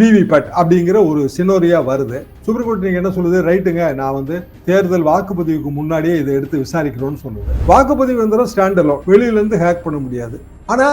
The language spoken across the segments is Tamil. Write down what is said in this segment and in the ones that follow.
விவிபேட் அப்படிங்கிற ஒரு சினோரியா வருது. சுப்ரீம் கோர்ட் நீங்க என்ன சொல்லுது? ரைட்டுங்க நான் வந்து தேர்தல் வாக்குப்பதிவுக்கு முன்னாடியே இதை எடுத்து விசாரிக்கிறோம்னு சொல்லுது. வாக்குப்பதிவு எந்திரம் ஸ்டாண்டர்லோ வெளியில இருந்து ஹேக் பண்ண முடியாது. ஆனா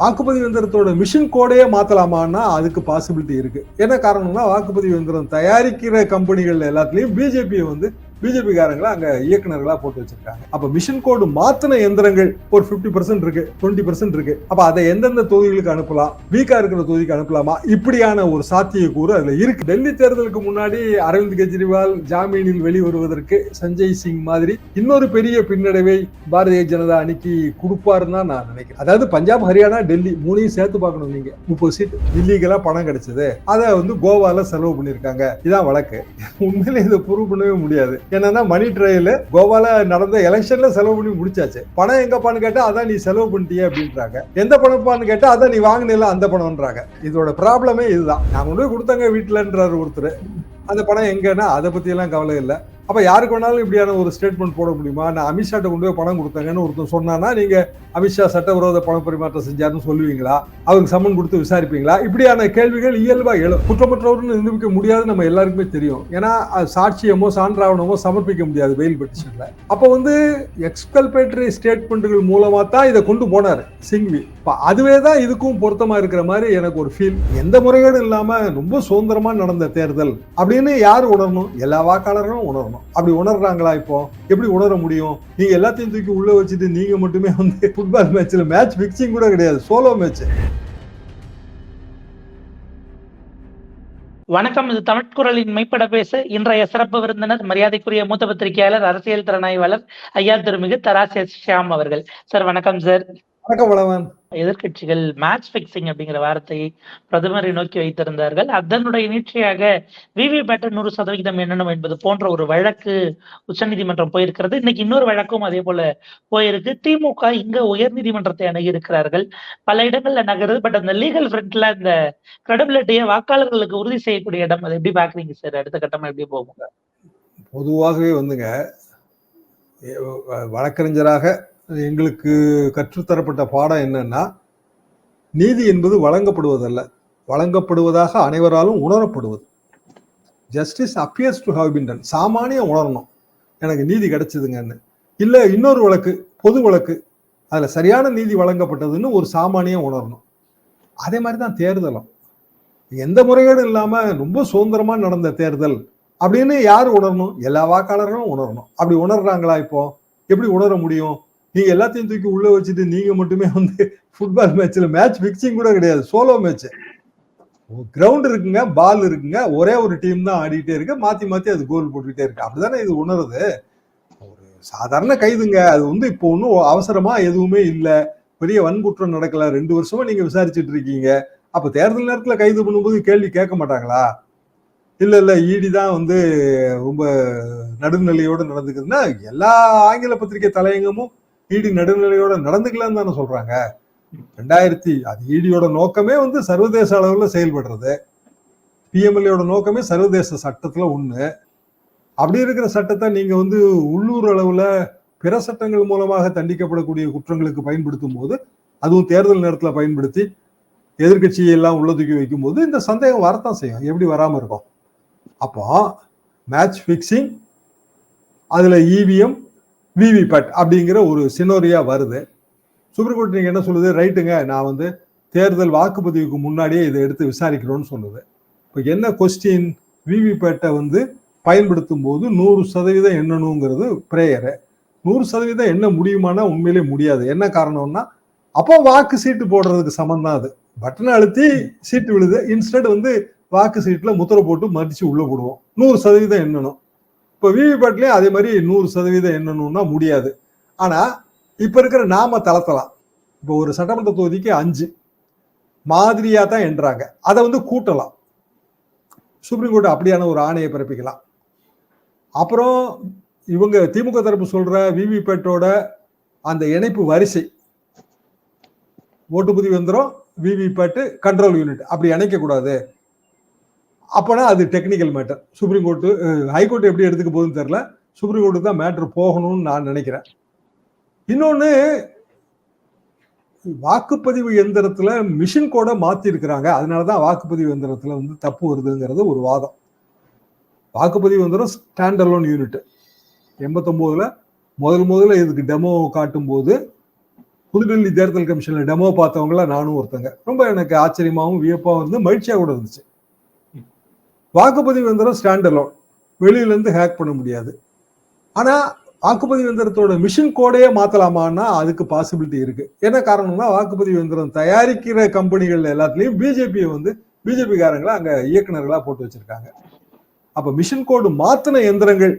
வாக்குப்பதிவு எந்திரத்தோட மிஷின் கோடையே மாத்தலாமான்னா அதுக்கு பாசிபிலிட்டி இருக்கு. என்ன காரணம்னா வாக்குப்பதிவு எந்திரம் தயாரிக்கிற கம்பெனிகள் எல்லாத்துலயும் பிஜேபியை வந்து பிஜேபிக்காரங்களா அங்கே அங்க போட்டு வச்சிருக்காங்க. அப்ப மிஷின் கோடு மாத்தின எந்திரங்கள் ஒரு 50% பர்சன்ட் இருக்கு டுவெண்ட்டி பர்சன்ட் இருக்கு. அப்ப அதை எந்தெந்த தொகுதிகளுக்கு அனுப்பலாம் வீக்கா இருக்கிற தொகுதிக்கு அனுப்பலாமா? இப்படியான ஒரு சாத்தியக்கூறு அதுல இருக்கு. டெல்லி தேர்தலுக்கு முன்னாடி அரவிந்த் கெஜ்ரிவால் ஜாமீனில் வெளிவருவதற்கு சஞ்சய் சிங் மாதிரி இன்னொரு பெரிய பின்னடைவை பாரதிய ஜனதா அணிக்கு கொடுப்பாருன்னு தான் நான் நினைக்கிறேன். அதாவது பஞ்சாப் ஹரியானா டெல்லி மூணையும் சேர்த்து பார்க்கணும் நீங்க. முப்பது சீட் டெல்லிக்கெல்லாம் பணம் கிடைச்சது. அதை வந்து கோவால செலவு பண்ணியிருக்காங்க. இதான் வழக்கு. உண்மையில இதை ப்ரூவ் பண்ணவே முடியாது. என்னன்னா மணி ட்ரையல் கோவால நடந்த எலெக்ஷன்ல செலவு பண்ணி முடிச்சாச்சு. பணம் எங்கப்பான்னு கேட்டா அதான் நீ செலவு பண்ணிட்டிய அப்படின்றாங்க. எந்த பணப்பான்னு கேட்டா அதான் நீ வாங்கினில அந்த பணம்ன்றாங்க. இதோட ப்ராப்ளமே இதுதான். நான் கொண்டு போய் கொடுத்தாங்க வீட்டுலன்றாரு ஒருத்தர். அந்த பணம் எங்கன்னா அதை பத்தி கவலை இல்லை. அப்போ யாருக்கு வேணாலும் இப்படியான ஒரு ஸ்டேட்மெண்ட் போட முடியுமா? நான் அமித்ஷாட்ட கொண்டு போய் பணம் கொடுத்தாங்கன்னு ஒருத்தன் சொன்னான்னா நீங்கள் அமித்ஷா சட்டவிரோத பண பரிமாற்றம் செஞ்சார்னு சொல்லுவீங்களா? அவருக்கு சம்மன் கொடுத்து விசாரிப்பீங்களா? இப்படியான கேள்விகள் இயல்பாக எழும். குற்றமற்றவர்னு நிரூபிக்க முடியாது நம்ம எல்லாருக்குமே தெரியும். ஏன்னா சாட்சியமோ சான்றாவணமோ சமர்ப்பிக்க முடியாது வெயில் பெட்டிஷன்ல அப்போ வந்து எக்ஸ்கல்பேட்டரி ஸ்டேட்மெண்ட்டுகள் மூலமா தான் இதை கொண்டு போனார் சிங்வி. இப்போ அதுவே தான் இதுக்கும் பொருத்தமாக இருக்கிற மாதிரி எனக்கு ஒரு ஃபீல் எந்த முறைகேடும் இல்லாமல் ரொம்ப சுதந்திரமாக நடந்த தேர்தல். அப்படின்னு யார் உணரணும்? எல்லா வாக்காளர்களும் உணரணும். அப்படி உணர்றாங்களா இப்போ? எப்படி உணர முடியும்? நீங்கள் எல்லாத்தையும் தூக்கி உள்ளே வச்சுட்டு நீங்கள் மட்டுமே வந்து ஃபுட்பால் மேட்ச்சில் மேட்ச் ஃபிக்ஸிங் கூட கிடையாது. சோலோ மேட்ச் வணக்கம் இது தமிழ்குரலின் மெய்ப்பட பேச. இன்றைய சிறப்பு விருந்தினர் மரியாதைக்குரிய மூத்த பத்திரிகையாளர் அரசியல் திறனாய்வாளர் ஐயா திருமிகு தராசே ஷியாம் அவர்கள். சார் வணக்கம் சார். வணக்கம் வளவன். எதிர்க்கட்சிகள் மேட்ச் பிக்சிங் அப்படிங்கிற வார்த்தையை பிரதமரை நோக்கி வைத்திருந்தார்கள். அதனுடைய நீட்சியாக விவி பேட்டர் நூறு சதவிகிதம் எண்ணணும் என்பது போன்ற ஒரு வழக்கு உச்சநீதிமன்றம் போயிருக்கிறது. இன்னைக்கு இன்னொரு வழக்கும் அதே போல போயிருக்கு. திமுக இங்க உயர்நீதிமன்றத்தை அணுகி இருக்கிறார்கள். பல இடங்கள்ல நகருது. பட் அந்த லீகல் ஃப்ரண்ட்ல அந்த கிரெடிபிலிட்டியை வாக்காளர்களுக்கு உறுதி செய்யக்கூடிய இடம். அதை எப்படி பாக்குறீங்க சார் அடுத்த கட்டமா எப்படி போகும்? பொதுவாகவே வந்துங்க வழக்கறிஞராக எங்களுக்கு கற்றுத்தரப்பட்ட பாடம் என்னன்னா நீதி என்பது வழங்கப்படுவதல்ல. வழங்கப்படுவதாக அனைவராலும் உணரப்படுவது. Justice appears to have been done சாமானியம் உணரணும். எனக்கு நீதி கிடைச்சதுங்கன்னு. இல்லை இன்னொரு வழக்கு பொது வழக்கு. அதில் சரியான நீதி வழங்கப்பட்டதுன்னு ஒரு சாமானியம் உணரணும். அதே மாதிரி தான் தேர்தலும். எந்த முறைகேடும் இல்லாமல் ரொம்ப சுதந்திரமாக நடந்த தேர்தல் அப்படின்னு யார் உணரணும்? எல்லா வாக்காளர்களும் உணரணும். அப்படி உணர்றாங்களா இப்போ? எப்படி உணர முடியும்? நீங்க எல்லாத்தையும் தூக்கி உள்ள வச்சுட்டு நீங்க மட்டுமே வந்து ஃபுட்பால் மேட்ச்ல மேட்ச் பிக்சிங் கூட கிடையாது சோலோ மேட்ச் கிரவுண்ட் இருக்குங்க பால் இருக்குங்க ஒரே ஒரு டீம் தான் ஆடிட்டே இருக்கு மாத்தி மாத்தி அது கோல் போட்டுக்கிட்டே இருக்கு. அப்படிதானே இது உணருது? ஒரு சாதாரண கைதுங்க அது வந்து இப்போ ஒன்றும் அவசரமா எதுவுமே இல்லை. பெரிய வன்குற்றம் நடக்கல ரெண்டு வருஷமா நீங்க விசாரிச்சுட்டு இருக்கீங்க. அப்ப தேர்தல் நேரத்துல கைது பண்ணும்போது கேள்வி கேட்க மாட்டாங்களா? இல்ல இல்ல ஈடி தான் வந்து ரொம்ப நடுநிலையோடு நடந்துக்குதுன்னா எல்லா ஆங்கில பத்திரிகை தலையங்கமும் இடி நடுநிலையோட நடந்துக்கலாம்னு தானே சொல்றாங்க. ரெண்டாயிரத்தி அது இடியோட நோக்கமே வந்து சர்வதேச அளவில் செயல்படுறது. பிஎம்எல்ஏயோட நோக்கமே சர்வதேச சட்டத்தில் ஒன்று அப்படி இருக்கிற சட்டத்தை நீங்கள் வந்து உள்ளூர் அளவில் பிற சட்டங்கள் மூலமாக தண்டிக்கப்படக்கூடிய குற்றங்களுக்கு பயன்படுத்தும் போது அதுவும் தேர்தல் நேரத்தில் பயன்படுத்தி எதிர்கட்சியை எல்லாம் உள்ள தூக்கி வைக்கும்போது இந்த சந்தேகம் வரத்தான் செய்யும். எப்படி வராமல் இருக்கும்? அப்போ மேட்ச் ஃபிக்ஸிங் அதில் இவிஎம் விவிபேட் அப்படிங்கிற ஒரு சினோரியா வருது. சுப்ரீம் கோர்ட் நீங்கள் என்ன சொல்லுது? ரைட்டுங்க நான் வந்து தேர்தல் வாக்குப்பதிவுக்கு முன்னாடியே இதை எடுத்து விசாரிக்கிறோன்னு சொல்லுது. இப்போ என்ன கொஸ்டின் விவிபேட்டை வந்து பயன்படுத்தும் போது நூறு சதவீதம் எண்ணணுங்கிறது ப்ரேயரு நூறு சதவீதம் எண்ண முடியுமானா உண்மையிலே முடியாது. என்ன காரணம்னா அப்போ வாக்கு சீட்டு போடுறதுக்கு சமம் தான் அது. பட்டனை அழுத்தி சீட்டு விழுது. இன்ஸ்டன்ட் வந்து வாக்கு சீட்டில் முத்திரை போட்டு மடிச்சு உள்ளே போடுவோம். நூறு சதவீதம் எண்ணணும். இப்போ விவிபேட்லேயும் அதே மாதிரி நூறு சதவீதம் என்னன்னா முடியாது. ஆனால் இப்போ இருக்கிற நாம தளர்த்தலாம். இப்போ ஒரு சட்டமன்ற தொகுதிக்கு அஞ்சு மாதிரியாக தான் எண்றாங்க அதை வந்து கூட்டலாம். சுப்ரீம் கோர்ட் அப்படியான ஒரு ஆணையை பிறப்பிக்கலாம். அப்புறம் இவங்க திமுக தரப்பு சொல்கிற விவிபேட்டோட அந்த இணைப்பு வரிசை. ஓட்டுப்பதிவு எந்திரம் விவிபேட்டு கண்ட்ரோல் யூனிட் அப்படி இணைக்கக்கூடாது. அப்போனா அது technical matter supreme court high court எப்படி எடுத்துக்க போகுதுன்னு தெரியல. சுப்ரீம் கோர்ட்டு தான் மேட்ரு போகணும்னு நான் நினைக்கிறேன். இன்னொன்று வாக்குப்பதிவு எந்திரத்தில் மிஷின் கூட மாற்றிருக்கிறாங்க அதனால தான் வாக்குப்பதிவு எந்திரத்தில் வந்து தப்பு வருதுங்கிறது ஒரு வாதம். வாக்குப்பதிவு எந்திரம் ஸ்டாண்ட் அலோன் யூனிட் முதல் முதல்ல இதுக்கு டெமோ காட்டும் போது புதுடெல்லி தேர்தல் கமிஷனில் டெமோ பார்த்தவங்கள நானும் ஒருத்தங்க. ரொம்ப எனக்கு ஆச்சரியமாகவும் வியப்பாகவும் இருந்து மகிழ்ச்சியாக கூட இருந்துச்சு. வாக்குப்பதிவு எந்திரம் ஸ்டாண்ட் அலோன் ஹேக் பண்ண முடியாது. ஆனால் வாக்குப்பதிவு எந்திரத்தோட மிஷின் கோடையே மாற்றலாமான்னா அதுக்கு பாசிபிலிட்டி இருக்குது என்ன காரணம்னா வாக்குப்பதிவு எந்திரம் தயாரிக்கிற கம்பெனிகள் எல்லாத்துலேயும் பிஜேபியை வந்து பிஜேபிக்காரங்களை அங்கே இயக்குநர்களாக போட்டு வச்சுருக்காங்க. அப்போ மிஷின் கோடு மாற்றின எந்திரங்கள்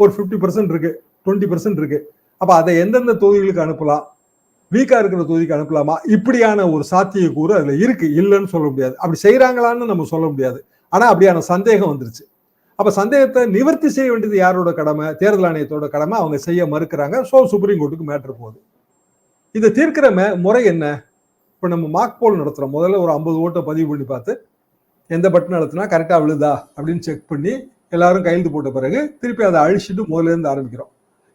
ஒரு 50% பர்சன்ட் இருக்குது டுவெண்ட்டி பர்சன்ட் இருக்குது அப்போ அதை எந்தெந்த தொகுதிகளுக்கு அனுப்பலாம்? வீக்காக இருக்கிற தொகுதிக்கு அனுப்பலாமா? இப்படியான ஒரு சாத்தியக்கூறு அதில் இருக்குது இல்லைன்னு சொல்ல முடியாது. அப்படி செய்கிறாங்களான்னு நம்ம சொல்ல முடியாது. ஆனால் அப்படியான சந்தேகம் வந்துருச்சு. அப்போ சந்தேகத்தை நிவர்த்தி செய்ய வேண்டியது யாரோட கடமை? தேர்தல் ஆணையத்தோட கடமை. அவங்க செய்ய மறுக்கிறாங்க. ஸோ சுப்ரீம் கோர்ட்டுக்கு மேட்ரு போகுது. இதை தீர்க்கிற முறை என்ன? இப்போ நம்ம மார்க் போல் நடத்துகிறோம் முதல்ல ஒரு ஐம்பது ஓட்டை பதிவு பண்ணி பார்த்து எந்த பட்டன் அழுத்தினா கரெக்டாக விழுதா? அப்படின்னு செக் பண்ணி எல்லாரும் கையெழுத்து போட்ட பிறகு திருப்பி அதை அழிச்சிட்டு முதலேருந்து ஆரம்பிக்கிறோம்.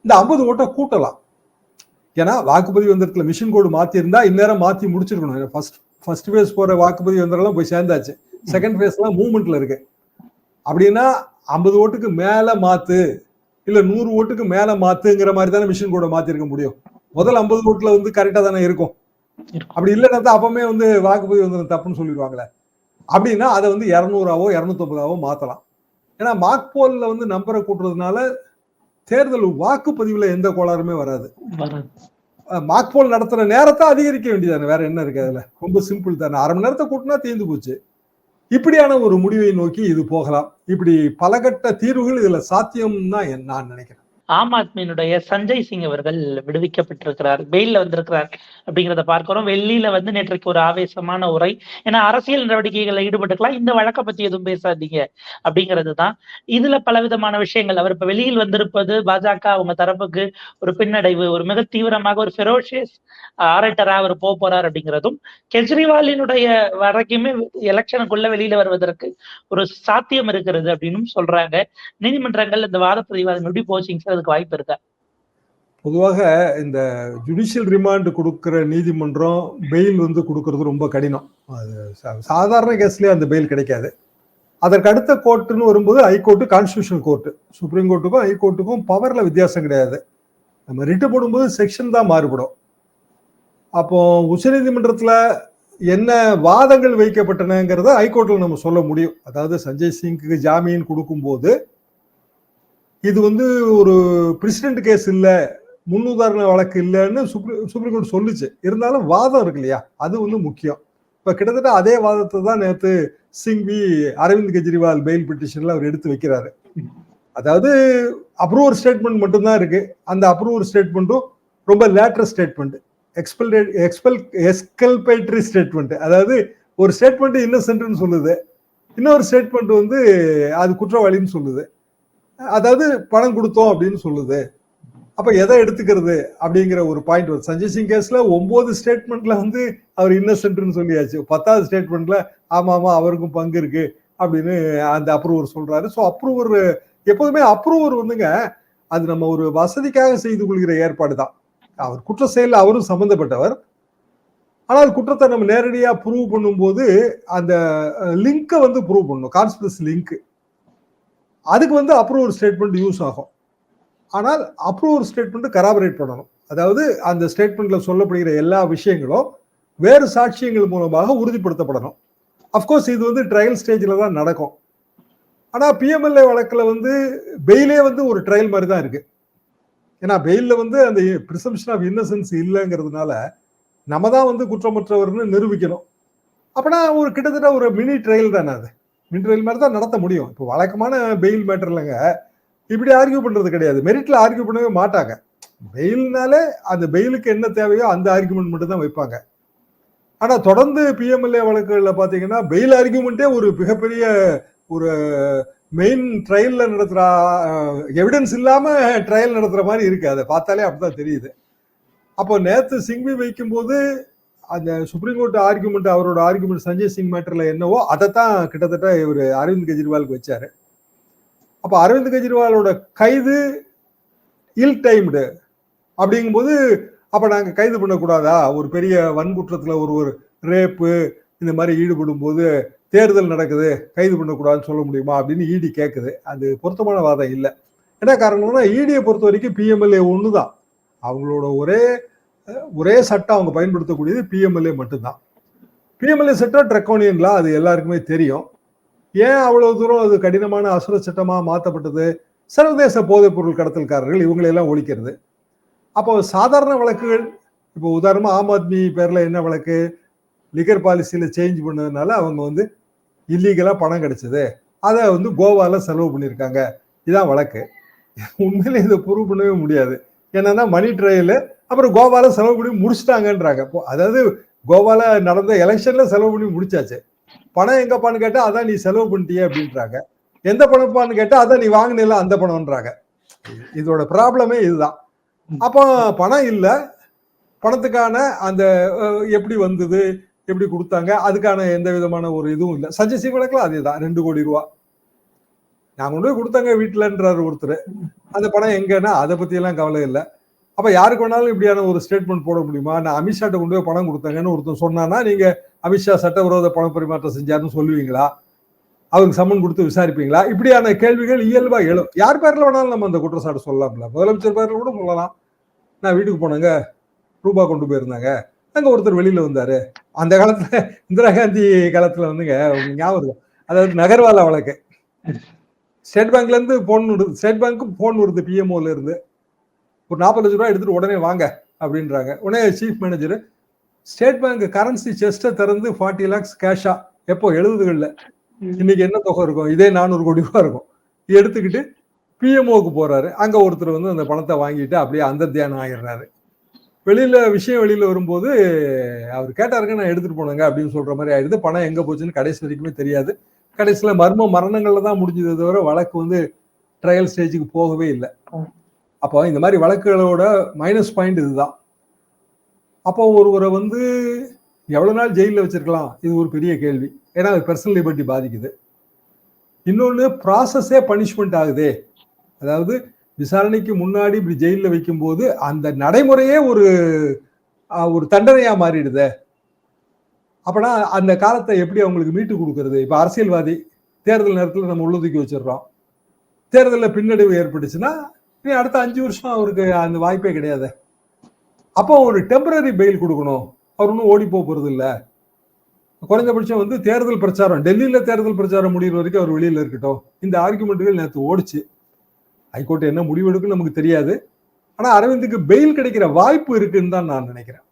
இந்த ஐம்பது ஓட்டை கூட்டலாம். ஏன்னா வாக்குப்பதிவு வந்திரத்தில் மிஷின் கோடு மாற்றிருந்தா இந்நேரம் மாற்றி முடிச்சிருக்கணும். ஃபர்ஸ்ட் ஃபர்ஸ்ட் ஃபேஸ் போகிற வாக்குப்பதிவு வந்திரம்லாம் போய் சேர்ந்தாச்சு. செகண்ட் ஃபேஸ்லாம் மூவ்மெண்ட்ல இருக்கு. அப்படின்னா ஐம்பது ஓட்டுக்கு மேல மாத்து இல்ல நூறு ஓட்டுக்கு மேல மாத்துங்கிற மாதிரி தானே மிஷின் கோட மாத்திருக்க முடியும். முதல் ஐம்பது ஓட்டுல வந்து கரெக்டா தானே இருக்கும். அப்படி இல்லைன்னா தான் அப்பமே வந்து வாக்குப்பதிவு வந்து தப்புன்னு சொல்லிடுவாங்களே. அப்படின்னா அதை வந்து இரநூறாவோ இரநூத்தொம்பதாவோ மாத்தலாம். ஏன்னா மார்க் போல்ல வந்து நம்பரை கூட்டுறதுனால தேர்தல் வாக்குப்பதிவுல எந்த கோளாறுமே வராது. வராது. மார்க் போல் நடத்துற நேரத்தை அதிகரிக்க வேண்டியதானே வேற என்ன இருக்கு அதுல? ரொம்ப சிம்பிள் தானே. அரை மணி நேரத்தை கூட்டினா தீர்ந்து போச்சு. இப்படியான ஒரு முடிவை நோக்கி இது போகலாம். இப்படி பலகட்ட தீர்வுகள் இதுல சாத்தியம் தான் நான் நினைக்கிறேன். ஆம் ஆத்மியினுடைய சஞ்சய் சிங் அவர்கள் விடுவிக்கப்பட்டிருக்கிறார். வெயில்ல வந்திருக்கிறார் அப்படிங்கிறத பார்க்கிறோம். வெள்ளியில வந்து நேற்றைக்கு ஒரு ஆவேசமான உரை. ஏன்னா அரசியல் நடவடிக்கைகளில் ஈடுபட்டுக்கலாம் இந்த வழக்கை பத்தி எதுவும் பேசாதீங்க அப்படிங்கிறது தான் இதுல பலவிதமான விஷயங்கள். அவர் இப்ப வெளியில் வந்திருப்பது பாஜக அவங்க தரப்புக்கு ஒரு பின்னடைவு ஒரு மிக தீவிரமாக ஒரு ஃபெரோஷியஸ் ஆரட்டரா அவர் போக போறார் அப்படிங்கிறதும் கெஜ்ரிவாலினுடைய வரைக்குமே எலெக்ஷனுக்குள்ள வெளியில வருவதற்கு ஒரு சாத்தியம் இருக்கிறது அப்படின்னு சொல்றாங்க. நீதிமன்றங்கள் இந்த வாத பிரதிவாதம் எப்படி போச்சுங்க சார்? அதுக்கு வாய்ப்பு இருக்கா? பொதுவாக இந்த ஜுடிஷியல் ரிமாண்ட் கொடுக்குற நீதிமன்றம் பெயில் வந்து கொடுக்கறது ரொம்ப கடினம். அது சா- சாதாரண கேஸ்லயே அந்த பெயில் கிடைக்காது. அதற்கு அடுத்த கோர்ட்டுன்னு வரும்போது high court constitution court supreme கோர்ட்டுக்கும் ஹைகோர்ட்டுக்கும் பவர்ல வித்தியாசம் கிடையாது. நம்ம ரிட்டு போடும்போது செக்ஷன் தான் மாறுபடும். அப்போ உச்சநீதிமன்றத்தில் என்ன வாதங்கள் வைக்கப்பட்டனங்கிறத ஹைகோர்ட்டில் நம்ம சொல்ல முடியும். அதாவது சஞ்சய் சிங்க்கு ஜாமீன் கொடுக்கும்போது இது வந்து ஒரு பிரசிடென்ட் கேஸ் இல்லை முன்னுதாரண வழக்கு இல்லைன்னு சுப்ரீம் சுப்ரீம் கோர்ட் சொல்லுச்சு. இருந்தாலும் வாதம் இருக்கு இல்லையா? அது வந்து முக்கியம். இப்போ கிட்டத்தட்ட அதே வாதத்தை தான் நேத்து சிங்வி அரவிந்த் கெஜ்ரிவால் பெயில் பிட்டிஷன்ல அவர் எடுத்து வைக்கிறாரு. அதாவது அப்ரூவர் ஸ்டேட்மெண்ட் மட்டும்தான் இருக்கு. அந்த அப்ரூவர் ஸ்டேட்மெண்ட்டும் ரொம்ப later statement expel expel exculpatory statement அதாவது ஒரு ஸ்டேட்மெண்ட் இன்னசென்ட்னு சொல்லுது. இன்னொரு ஸ்டேட்மெண்ட் வந்து அது குற்றவாளின்னு சொல்லுது. அதாவது பணம் கொடுத்தோம் அப்படின்னு சொல்லுது. அப்ப எதை எடுத்துக்கிறது அப்படிங்கிற ஒரு பாயிண்ட் வருது. சஞ்சய் சிங் கேஸ்ல ஒன்பது ஸ்டேட்மெண்ட்ல வந்து அவர் இன்னசென்ட்னு சொல்லியாச்சு. பத்தாவது ஸ்டேட்மெண்ட்ல ஆமா ஆமா அவருக்கும் பங்கு இருக்கு அப்படின்னு அந்த அப்ரூவர் சொல்றாரு. ஸோ அப்ரூவர் எப்போதுமே அப்ரூவர் வந்துங்க அது நம்ம ஒரு வசதிக்காக செய்து கொள்கிற ஏற்பாடு தான். அவர் குற்ற செயலில் அவரும் சம்பந்தப்பட்டவர். ஆனால் குற்றத்தை நம்ம நேரடியாக ப்ரூவ் பண்ணும்போது அந்த லிங்கை வந்து ப்ரூவ் பண்ணணும். கான்ஸ்பிரஸ் லிங்க் அதுக்கு வந்து அப்ரூவர் ஸ்டேட்மெண்ட் யூஸ் ஆகும். ஆனால் அப்ரூவர் ஸ்டேட்மெண்ட்டு கராபரேட் பண்ணணும். அதாவது அந்த ஸ்டேட்மெண்ட்டில் சொல்லப்படுகிற எல்லா விஷயங்களும் வேறு சாட்சியங்கள் மூலமாக உறுதிப்படுத்தப்படணும். அஃப்கோர்ஸ் இது வந்து ட்ரையல் ஸ்டேஜில் தான் நடக்கும். ஆனால் பிஎம்எல்ஏ வழக்கில் வந்து பெயிலே வந்து ஒரு ட்ரையல் மாதிரி தான் இருக்குது ஏன்னா பெயிலில் வந்து அந்த ப்ரிசம்ஷன் ஆஃப் இன்னசென்ஸ் இல்லைங்கிறதுனால நம்ம தான் வந்து குற்றமற்றவர்னு நிரூபிக்கணும். அப்படின்னா ஒரு கிட்டத்தட்ட ஒரு மினி ட்ரையல் தானே அது? மினி மாதிரி தான் நடத்த முடியும். இப்போ வழக்கமான பெயில் மேட்டர்லங்க இப்படி ஆர்கியூ பண்ணுறது கிடையாது. மெரிட்டில் ஆர்கியூ பண்ணவே மாட்டாங்க. பெயில்னாலே அந்த பெயிலுக்கு என்ன தேவையோ அந்த ஆர்கியூமெண்ட் மட்டும் தான் வைப்பாங்க. ஆனால் தொடர்ந்து பிஎம்எல்ஏ வழக்குகளில் பார்த்தீங்கன்னா பெயில் ஆர்கியூமெண்ட்டே ஒரு மிகப்பெரிய ஒரு மெயின் ட்ரையலில் நடத்துகிற எவிடன்ஸ் இல்லாமல் ட்ரையல் நடத்துகிற மாதிரி இருக்குது அதை பார்த்தாலே அப்படிதான் தெரியுது. அப்போ நேற்று சிங்வி வைக்கும்போது அந்த சுப்ரீம் கோர்ட் ஆர்குமெண்ட் அவரோட ஆர்குமெண்ட் சஞ்சய் சிங் மேட்டர்ல என்னவோ அதை தான் கிட்டத்தட்ட இவர் அரவிந்த் கெஜ்ரிவாலுக்கு வச்சாரு. அப்போ அரவிந்த் கெஜ்ரிவாலோட கைது இல் டைம்டு அப்படிங்கும்போது அப்போ நாங்கள் கைது பண்ணக்கூடாதா? ஒரு பெரிய வன்குற்றத்தில் ஒரு ஒரு ரேப்பு இந்த மாதிரி ஈடுபடும் போது தேர்தல் நடக்குது கைது பண்ணக்கூடாதுன்னு சொல்ல முடியுமா அப்படின்னு இடி கேட்குது அது பொருத்தமான வாதம் இல்லை. என்ன காரணம்னா இடியை பொறுத்த வரைக்கும் பிஎம்எல்ஏ ஒன்று தான் அவங்களோட ஒரே ஒரே சட்டம் அவங்க பயன்படுத்தக்கூடியது பிஎம்எல்ஏ மட்டும்தான். பிஎம்எல்ஏ சட்டம் ட்ரெக்கோனியன்லா அது எல்லாருக்குமே தெரியும். ஏன் அவ்வளவு தூரம் அது கடினமான அசுர சட்டமாக மாற்றப்பட்டது சர்வதேச போதைப் பொருள் கடத்தல்காரர்கள் இவங்களையெல்லாம் ஒழிக்கிறது. அப்போ சாதாரண வழக்குகள் இப்போ உதாரணமாக ஆம் ஆத்மி பேரில் என்ன வழக்கு? லிகர் பாலிசியில் சேஞ்ச் பண்ணதுனால அவங்க வந்து இல்லீகலாக பணம் கிடைச்சது. அதை வந்து கோவாவில் செலவு பண்ணியிருக்காங்க. இதான் வழக்கு. உண்மையில இதை ப்ரூவ் பண்ணவே முடியாது. என்னன்னா மணி ட்ரையல் அப்புறம் கோவால செலவு பண்ணி முடிச்சிட்டாங்கன்றாங்க. அதாவது கோவால நடந்த எலெக்ஷன்ல செலவு பண்ணி முடிச்சாச்சு. பணம் எங்கப்பான்னு கேட்டால் அதான் நீ செலவு பண்ணிட்டியே அப்படின்றாங்க. எந்த பணப்பான்னு கேட்டால் அதான் நீ வாங்கினில அந்த பணம்ன்றாங்க. இதோட ப்ராப்ளமே இதுதான். அப்போ பணம் இல்லை. பணத்துக்கான அந்த எப்படி வந்தது எப்படி கொடுத்தாங்க அதுக்கான எந்த விதமான ஒரு இதுவும் இல்லை. சஞ்சய் சிங் வழக்கில் அதே தான் ரெண்டு கோடி ரூபா. நான் கொண்டு போய் கொடுத்தாங்க வீட்டிலன்றாரு ஒருத்தர். அந்த பணம் எங்கன்னா அதை பற்றியெல்லாம் கவலை இல்லை. அப்ப யாருக்கு வேணாலும் இப்படியான ஒரு ஸ்டேட்மெண்ட் போட முடியுமா? நான் அமித்ஷாட்ட கொண்டு போய் பணம் கொடுத்தாங்கன்னு ஒருத்தன் சொன்னானா நீங்க அமித்ஷா சட்டவிரோத பண பரிமாற்றம் செஞ்சாருன்னு சொல்லுவீங்களா? அவருக்கு சம்மன் கொடுத்து விசாரிப்பீங்களா? இப்படியான கேள்விகள் இயல்பா எழும். யார் பேர்ல வேணாலும் நம்ம அந்த குற்றச்சாட்டு சொல்லலாம்ல. முதலமைச்சர் பேர்ல கூட சொல்லலாம். நான் வீட்டுக்கு போனேங்க. ரூபா கொண்டு போயிருந்தாங்க. அங்க ஒருத்தர் வெளியில வந்தாரு. அந்த காலத்துல இந்திரா காந்தி காலத்துல வந்துங்க ஞாபகம் அதாவது நகர்வாலா வழக்கு. ஸ்டேட் பேங்க்ல இருந்து போன் ஸ்டேட் பேங்க்கும் போன் வருது பிஎம்ஓல இருந்து. ஒரு நாற்பது லட்ச ரூபாய் எடுத்துட்டு உடனே வாங்க அப்படின்றாங்க. உடனே chief manager State Bank currency செஸ்ட்டை திறந்து ஃபார்ட்டி லேக்ஸ் கேஷா எப்போ? எழுபதுகள்ல. இன்னைக்கு என்ன தொகை இருக்கும்? இதே நானூறு கோடி ரூபாய் இருக்கும். எடுத்துக்கிட்டு பிஎம்ஓக்கு போறாரு. அங்க ஒருத்தர் வந்து அந்த பணத்தை வாங்கிட்டு அப்படியே அந்த தியானம் ஆகிடுறாரு வெளியில விஷயம் வெளியில வரும்போது அவர் கேட்டாருங்க நான் எடுத்துட்டு போனேங்க அப்படின்னு சொல்ற மாதிரி ஆயிடுது. பணம் எங்க போச்சுன்னு கடைசி வரைக்குமே தெரியாது. கடைசியில மர்ம மரணங்கள்ல தான் முடிஞ்சதை தவிர வழக்கு வந்து ட்ரையல் ஸ்டேஜுக்கு போகவே இல்லை. அப்போ இந்த மாதிரி வழக்குகளோட மைனஸ் பாயிண்ட் இதுதான். அப்போ ஒருவரை வந்து எவ்வளோ நாள் ஜெயிலில் வச்சிருக்கலாம்? இது ஒரு பெரிய கேள்வி. ஏன்னா அது பர்சனல் லிபர்ட்டி பாதிக்குது. இன்னொன்று ப்ராசஸே பனிஷ்மெண்ட் ஆகுதே. அதாவது விசாரணைக்கு முன்னாடி இப்படி ஜெயிலில் வைக்கும்போது அந்த நடைமுறையே ஒரு ஒரு தண்டனையாக மாறிடுதே. அப்போனா அந்த காலத்தை எப்படி அவங்களுக்கு மீட்டு கொடுக்கறது? இப்போ அரசியல்வாதி தேர்தல் நேரத்தில் நம்ம உள்ளதுக்கி வச்சிடுறோம். தேர்தலில் பின்னடைவு ஏற்பட்டுச்சுன்னா நீ அடுத்த அஞ்சு வருஷம் அவருக்கு அந்த வாய்ப்பே கிடையாது. அப்போ ஒரு டெம்பரரி பெயில் கொடுக்கணும். அவர் ஒன்றும் ஓடி போக போகிறது இல்லை. குறைந்தபட்சம் வந்து தேர்தல் பிரச்சாரம் டெல்லியில் தேர்தல் பிரச்சாரம் முடிகிற வரைக்கும் அவர் வெளியில் இருக்கட்டும். இந்த ஆர்குமெண்ட்டுகள் நேற்று ஓடிச்சு. ஹைகோர்ட் என்ன முடிவு எடுக்குன்னு நமக்கு தெரியாது. ஆனால் அரவிந்துக்கு பெயில் கிடைக்கிற வாய்ப்பு இருக்குன்னு தான் நான் நினைக்கிறேன்.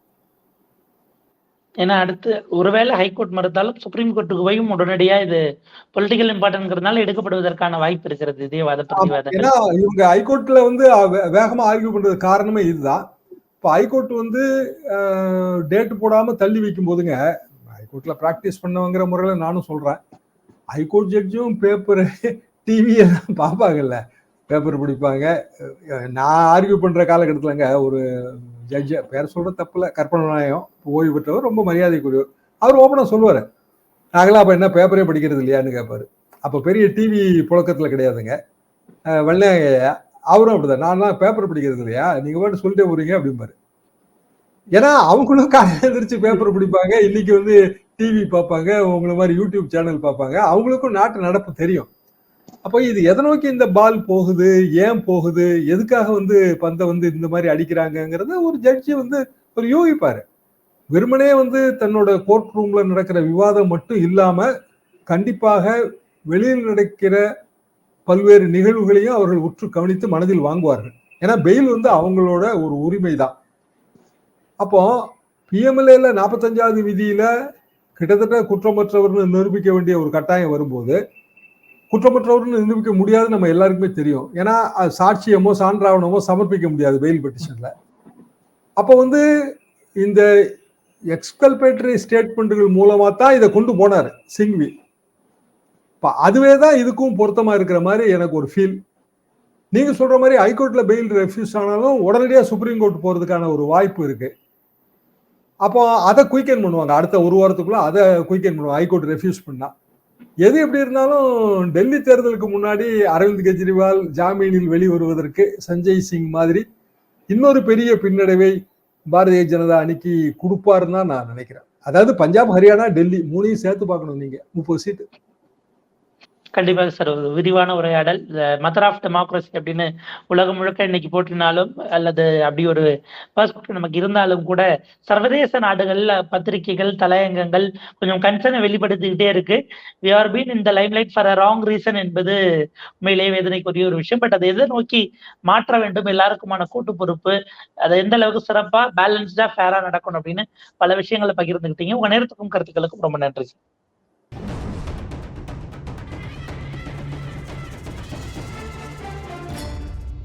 ஏன்னா அடுத்து ஒருவேளை ஹைகோர்ட் மறுத்தாலும் சுப்ரீம் கோர்ட்டுக்கு போயும் உடனடியா இது பொலிட்டிக்கல் இம்பார்ட்டன்ட்ங்கிறதுனால எடுக்கப்படுவதற்கான வாய்ப்பு இருக்கிறது. இதே வாத ஏன்னா இவங்க ஹைகோர்ட்ல வந்து வேகமா ஆர்கியூ பண்றது காரணமே இதுதான். இப்போ ஹைகோர்ட் வந்து டேட் போடாம தள்ளி வைக்கும் போதுங்க ஹைகோர்ட்ல பிராக்டிஸ் பண்ணவங்கிற முறையில நானும் சொல்றேன். ஹைகோர்ட் ஜட்ஜும் பேப்பர் டிவி எல்லாம் பார்ப்பாங்கல்ல. பேப்பர் படிப்பாங்க. நான் ஆர்கியூ பண்ற காலகட்டத்திலங்க ஒரு ஜட்ஜ பேர் சொல்கிற தப்பில் கற்பனை நாயம் ஓய்வு பெற்றவர் ரொம்ப மரியாதைக்குரியவர் அவர் ஓப்பனாக சொல்லுவார். நாங்களாம் அப்போ என்ன பேப்பரே படிக்கிறது இல்லையான்னு கேட்பார் அப்போ பெரிய டிவி புழக்கத்தில் கிடையாதுங்க. வெள்ளையா அவரும் அப்படிதான். நான்லாம் பேப்பர் படிக்கிறது இல்லையா? நீங்கள் பாட்டு சொல்லிட்டே போறீங்க அப்படிம்பாரு. ஏன்னா அவங்களும் காலையில் எழுந்திரிச்சு பேப்பர் பிடிப்பாங்க. இன்னைக்கு வந்து டிவி பார்ப்பாங்க. உங்களை மாதிரி யூடியூப் சேனல் பார்ப்பாங்க. அவங்களுக்கும் நாட்டு நடப்பு தெரியும். அப்போ இது எதை நோக்கி இந்த பால் போகுது? ஏன் போகுது? எதுக்காக வந்து பந்தை வந்து இந்த மாதிரி அடிக்கிறாங்கங்கிறத ஒரு ஜட்ஜி வந்து ஒரு யூகிப்பாரு. வெறுமனே வந்து தன்னோட கோர்ட் ரூம்ல நடக்கிற விவாதம் மட்டும் இல்லாம கண்டிப்பாக வெளியில் நடக்கிற பல்வேறு நிகழ்வுகளையும் அவர்கள் உற்று கவனித்து மனதில் வாங்குவார்கள். ஏன்னா பெயில் வந்து அவங்களோட ஒரு உரிமை தான் அப்போ பிஎம்எல்ஏல நாற்பத்தஞ்சாவது விதியில கிட்டத்தட்ட குற்றமற்றவர்னு நிரூபிக்க வேண்டிய ஒரு கட்டாயம் வரும்போது குற்றமற்றவர்னு நிரூபிக்க முடியாது நம்ம எல்லாருக்குமே தெரியும். ஏன்னா சாட்சியமோ சான்றாவணமோ சமர்ப்பிக்க முடியாது பெயில் பெட்டிஷன்ல அப்போ வந்து இந்த எக்ஸ்கல்பேட்டரி ஸ்டேட்மெண்ட்டுகள் மூலமாக தான் இதை கொண்டு போனார் சிங்வி. இப்போ அதுவே தான் இதுக்கும் பொருத்தமாக இருக்கிற மாதிரி எனக்கு ஒரு ஃபீல் நீங்கள் சொல்கிற மாதிரி ஹைகோர்ட்டில் பெயில் ரெஃப்யூஸ் ஆனாலும் உடனடியாக சுப்ரீம் கோர்ட் போகிறதுக்கான ஒரு வாய்ப்பு இருக்குது அப்போ அதை குயிக்கன் பண்ணுவாங்க. அடுத்த ஒரு வாரத்துக்குள்ளே அதை குயிக்கன் பண்ணுவாங்க. ஹைகோர்ட் ரெஃப்யூஸ் பண்ணால் எது எப்படி இருந்தாலும் டெல்லி தேர்தலுக்கு முன்னாடி அரவிந்த் கெஜ்ரிவால் ஜாமீனில் வெளிவருவதற்கு சஞ்சய் சிங் மாதிரி இன்னொரு பெரிய பின்னடைவை பாரதிய ஜனதா அணிக்கு கொடுப்பாருன்னு தான் நான் நினைக்கிறேன். அதாவது பஞ்சாப் ஹரியானா டெல்லி மூணையும் சேர்த்து பார்க்கணும் நீங்க. முப்பது சீட்டு. கண்டிப்பாக சார். ஒரு விரிவான உரையாடல். மதர் ஆஃப் டெமோக்ரஸி அப்படின்னு உலகம் முழுக்க இன்னைக்கு போற்றினாலும் அல்லது அப்படி ஒரு பர்ஸ்பெக்டிவ் நமக்கு இருந்தாலும் கூட சர்வதேச நாடுகள்ல பத்திரிகைகள் தலையங்கங்கள் கொஞ்சம் கன்சர்னை வெளிப்படுத்திக்கிட்டே இருக்கு. வி ஆர் பீன் இந்த limelight for a wrong reason என்பது உண்மையிலேயே வேதனைக்குரிய ஒரு விஷயம். பட் அதை எதை நோக்கி மாற்ற வேண்டும். எல்லாருக்குமான கூட்டு பொறுப்பு. அது எந்த அளவுக்கு சிறப்பா பேலன்ஸ்டா ஃபேரா நடக்கணும் அப்படின்னு பல விஷயங்களை பகிர்ந்துக்கிட்டீங்க. உங்க நேரத்துக்கும் கருத்துக்களுக்கும் ரொம்ப நன்றி